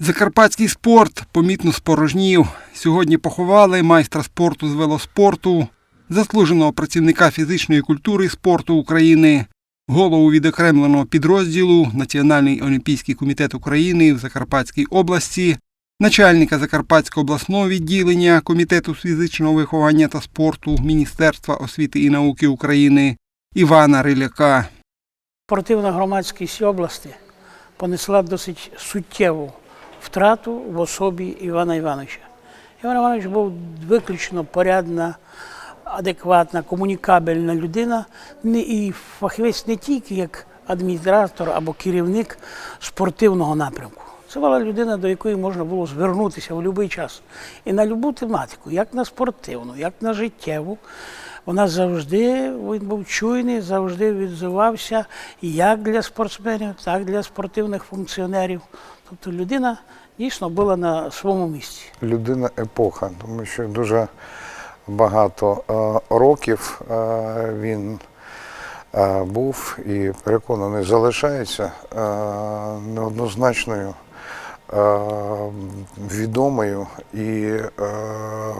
Закарпатський спорт помітно спорожнів. Сьогодні поховали майстра спорту з велоспорту, заслуженого працівника фізичної культури і спорту України, голову відокремленого підрозділу Національний олімпійський комітет України в Закарпатській області, начальника Закарпатського обласного відділення Комітету з фізичного виховання та спорту Міністерства освіти і науки України Івана Риляка. Спортивна громадськість області понесла досить суттєву втрату в особі Івана Івановича. Іван Іванович був виключно порядна, адекватна, комунікабельна людина, і фахівець не тільки як адміністратор або керівник спортивного напрямку. Це була людина, до якої можна було звернутися в будь-який час. І на будь-яку тематику, як на спортивну, як на життєву. Вона завжди він був чуйний, завжди відзивався як для спортсменів, так і для спортивних функціонерів. Тобто людина дійсно була на своєму місці. людина епоха, тому що дуже багато е, років е, він е, був і переконаний, залишається е, неоднозначною, відомою і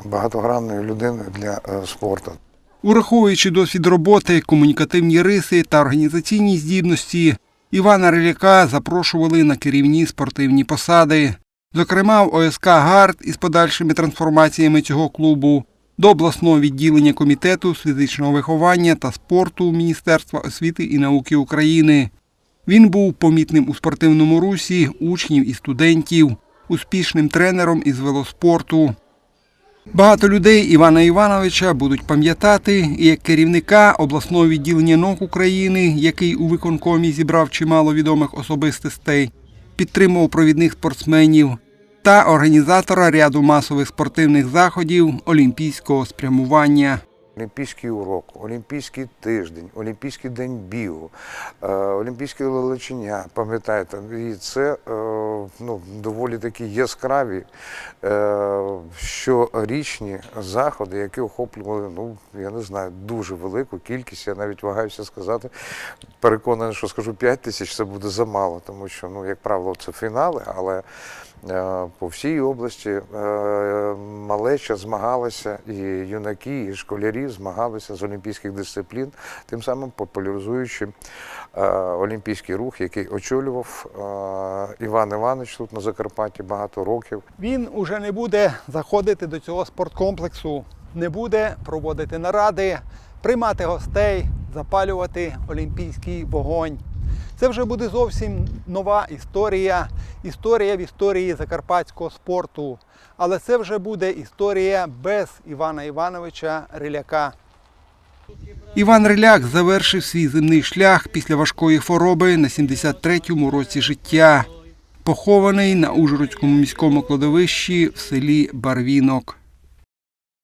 багатогранною людиною для спорту. Ураховуючи досвід роботи, комунікативні риси та організаційні здібності, Івана Риляка запрошували на керівні спортивні посади, зокрема в ОСК «Гард» із подальшими трансформаціями цього клубу, до обласного відділення комітету з фізичного виховання та спорту Міністерства освіти і науки України. Він був помітним у спортивному русі учнів і студентів, успішним тренером із велоспорту. Багато людей Івана Івановича будуть пам'ятати як керівника обласного відділення наук України, який у виконкомі зібрав чимало відомих особистостей, підтримував провідних спортсменів та організатора ряду масових спортивних заходів олімпійського спрямування. Олімпійський урок, Олімпійський тиждень, Олімпійський день бігу, е, Олімпійське лелечення, пам'ятаєте, і це е, ну, доволі такі яскраві е, щорічні заходи, які охоплювали, ну, я не знаю, дуже велику кількість. Я навіть вагаюся сказати, переконаний, що скажу 5 тисяч, це буде замало, тому що, ну, як правило, це фінали, але по всій області е, малеча змагалася, і юнаки, і школярі змагалися з олімпійських дисциплін, тим самим популяризуючи е, олімпійський рух, який очолював е, Іван Іванович тут на Закарпатті багато років. Він уже не буде заходити до цього спорткомплексу, не буде проводити наради, приймати гостей, запалювати олімпійський вогонь. Це вже буде зовсім нова історія, історія в історії закарпатського спорту. Але це вже буде історія без Івана Івановича Риляка. Іван Риляк завершив свій земний шлях після важкої хвороби на 73-му році життя. Похований на Ужгородському міському кладовищі в селі Барвінок.